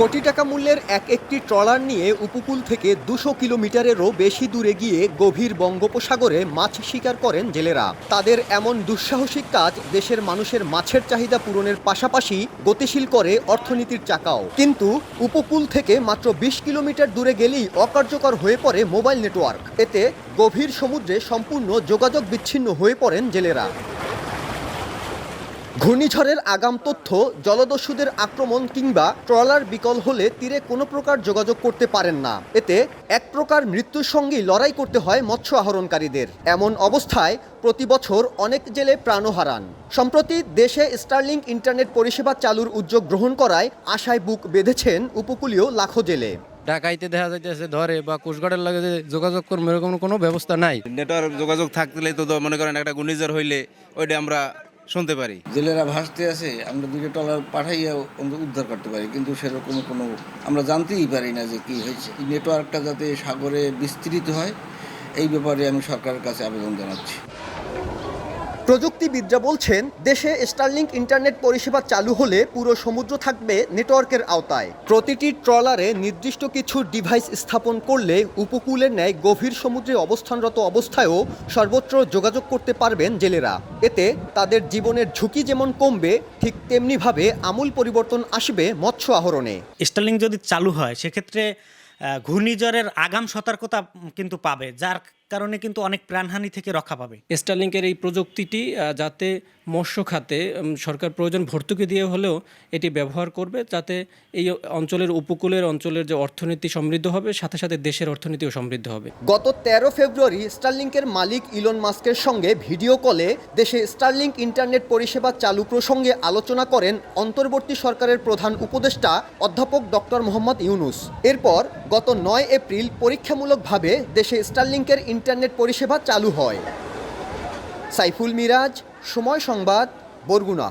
কোটি টাকা মূল্যের এক একটি ট্রলার নিয়ে উপকূল থেকে দুশো কিলোমিটারেরও বেশি দূরে গিয়ে গভীর বঙ্গোপসাগরে মাছ শিকার করেন জেলেরা। তাদের এমন দুঃসাহসিক কাজ দেশের মানুষের মাছের চাহিদা পূরণের পাশাপাশি গতিশীল করে অর্থনীতির চাকাও। কিন্তু উপকূল থেকে মাত্র বিশ কিলোমিটার দূরে গেলেই অকার্যকর হয়ে পড়ে মোবাইল নেটওয়ার্ক। এতে গভীর সমুদ্রে সম্পূর্ণ যোগাযোগ বিচ্ছিন্ন হয়ে পড়েন জেলেরা। ঘূর্ণিঝড়ের আগাম তথ্য জলদস্যুদের আক্রমণ কিংবা ট্রলার বিকল হলে তীরে কোনো প্রকার যোগাযোগ করতে পারেন না। এতে এক প্রকার মৃত্যুর সঙ্গেই লড়াই করতে হয় মৎস্য আহরণকারীদের। এমন অবস্থায় প্রতি বছর অনেক জেলে প্রাণও হারান। সম্প্রতি দেশে স্টারলিং ইন্টারনেট পরিষেবা চালুর উদ্যোগ গ্রহণ করায় আশায় বুক বেঁধেছেন উপকূলীয় লাখো জেলে। ঢাকাইতে দেখা যাইতেছে ধরে বা কোস্টগার্ডের লাগে যোগাযোগ করব এরকম কোনো ব্যবস্থা নাই। নেটওয়ার্ক যোগাযোগ থাকলে তো তো মনে করেন একটা ঘূর্ণিঝড় হইলে ওইটা আমরা শুনতে পারি। জেলেরা ভাসতে আছে আমরা দুটো টলার পাঠাইয়া উদ্ধার করতে পারি, কিন্তু সেরকম কোনো আমরা জানতেই পারি না যে কি হয়েছে। নেটওয়ার্কটা যাতে সাগরে বিস্তৃত হয়, এই ব্যাপারে আমি সরকারের কাছে আবেদন জানাচ্ছি। প্রযুক্তিবিদরা বলছেন, দেশে স্টারলিংক ইন্টারনেট পরিষেবা চালু হলে পুরো সমুদ্র থাকবে নেটওয়ার্কের আওতায়। প্রতিটি ট্রলারে নির্দিষ্ট কিছু ডিভাইস স্থাপন করলে উপকূলের ন্যায় গভীর সমুদ্রে অবস্থানরত অবস্থায়ও সর্বত্র যোগাযোগ করতে পারবেন জেলেরা। এতে তাদের জীবনের ঝুঁকি যেমন কমবে, ঠিক তেমনিভাবে আমূল পরিবর্তন আসবে মৎস্য আহরণে। স্টারলিং যদি চালু হয়, সেক্ষেত্রে ঘূর্ণিঝড়ের আগাম সতর্কতা কিন্তু পাবে, যার কারণে কিন্তু অনেক প্রাণহানি থেকে রক্ষা পাবে। স্টারলিংকের এই প্রযুক্তিটি যাতে মৎস্য খাতে সরকার প্রয়োজন ভর্তুকি দিয়ে হলেও এটি ব্যবহার করবে যাতে এই অঞ্চলের উপকূলের অঞ্চলের যে অর্থনীতি সমৃদ্ধ হবে সাথে সাথে দেশের অর্থনীতিও সমৃদ্ধ হবে। গত তেরো ফেব্রুয়ারি স্টারলিংকের মালিক ইলন মাস্কের সঙ্গে ভিডিও কলে দেশে স্টারলিংক ইন্টারনেট পরিষেবা চালু প্রসঙ্গে আলোচনা করেন অন্তর্বর্তী সরকারের প্রধান উপদেষ্টা অধ্যাপক ডক্টর মোহাম্মদ ইউনুস। এরপর গত নয় এপ্রিল পরীক্ষামূলকভাবে দেশে স্টারলিংকের ইন্টারনেট পরিষেবা চালু হয়। সাইফুল মিরাজ সময় সংবাদ বরগুনা।